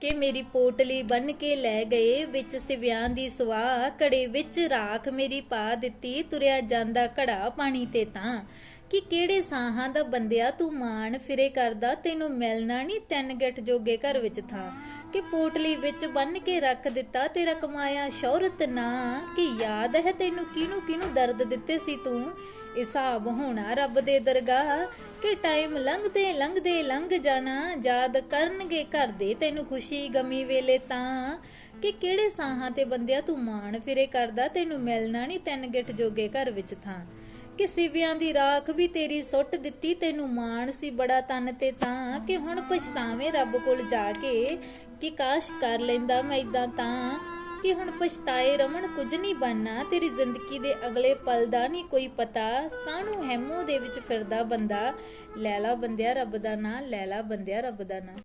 ਕਿ ਮੇਰੀ ਪੋਟਲੀ ਬੰਨ ਕੇ ਲੈ ਗਏ, ਵਿੱਚ ਸਿਵਿਆਂ ਦੀ ਸੁਆਹ ਘੜੇ ਵਿੱਚ ਰਾਖ ਮੇਰੀ ਪਾ ਦਿੱਤੀ, ਤੁਰਿਆ ਜਾਂਦਾ ਘੜਾ ਪਾਣੀ ਤੇ ਤਾਂ। ਕਿ ਕਿਹੜੇ ਸਾਹਾਂ ਦਾ ਬੰਦਿਆ ਤੂੰ ਮਾਣ ਫਿਰੇ ਕਰਦਾ, ਤੈਨੂੰ ਮਿਲਣਾ ਨਹੀਂ ਤਿੰਨ ਗਿੱਠ ਜੋਗੇ ਘਰ ਵਿੱਚ ਥਾਂ। ਕਿ ਪੋਟਲੀ ਵਿੱਚ ਬੰਨ ਕੇ ਰੱਖ ਦਿੱਤਾ, ਤੇਰਾ ਕਮਾਇਆ ਸ਼ੌਹਰਤ ਨਾ। ਕਿ ਯਾਦ ਹੈ ਤੈਨੂੰ ਕਿਹਨੂੰ ਕਿਹਨੂੰ ਦਰਦ ਦਿੱਤੇ ਸੀ ਤੂੰ? ਹਿਸਾਬ ਹੋਣਾ ਰੱਬ ਦੇ ਦਰਗਾਹ। ਕਿ ਟਾਈਮ ਲੰਘਦੇ ਲੰਘਦੇ ਲੰਘ ਜਾਣਾ, ਯਾਦ ਕਰਨਗੇ ਘਰ ਦੇ ਤੈਨੂੰ ਖੁਸ਼ੀ ਗਮੀ ਵੇਲੇ ਤਾਂ। ਕਿ ਕਿਹੜੇ ਸਾਹਾਂ ਤੇ ਬੰਦਿਆ ਤੂੰ ਮਾਣ ਫਿਰੇ ਕਰਦਾ, ਤੈਨੂੰ ਮਿਲਣਾ ਨਹੀਂ ਤਿੰਨ ਗਿੱਠ ਜੋਗੇ ਘਰ ਵਿੱਚ ਥਾਂ। ਕਿ ਸਿਵਿਆਂ ਦੀ ਰਾਖ ਵੀ ਤੇਰੀ ਸੁੱਟ ਦਿੱਤੀ, ਤੈਨੂੰ ਮਾਣ ਸੀ ਬੜਾ ਤਨ ਤੇ ਤਾਂ। ਕਿ ਹੁਣ ਪਛਤਾਵੇਂ ਰੱਬ ਕੋਲ ਜਾ ਕੇ, ਕਿ ਕਾਸ਼ ਕਰ ਲੈਂਦਾ ਮੈਂ ਇਦਾਂ ਤਾਂ। ਕਿ ਹੁਣ ਪਛਤਾਏ ਰਮਣ ਕੁਝ ਨਹੀਂ ਬਣਨਾ ਤੇਰੀ ਜ਼ਿੰਦਗੀ ਦੇ ਅਗਲੇ ਪਲ ਦਾ ਨਹੀਂ ਕੋਈ ਪਤਾ। ਕਾਹਨੂੰ ਹੈਮੋ ਦੇ ਵਿੱਚ ਫਿਰਦਾ ਬੰਦਾ? ਲੈਲਾ ਬੰਦਿਆ ਰੱਬ ਦਾ ਨਾਂ ਲੈਲਾ ਬੰਦਿਆ ਰੱਬ ਦਾ ਨਾਂ।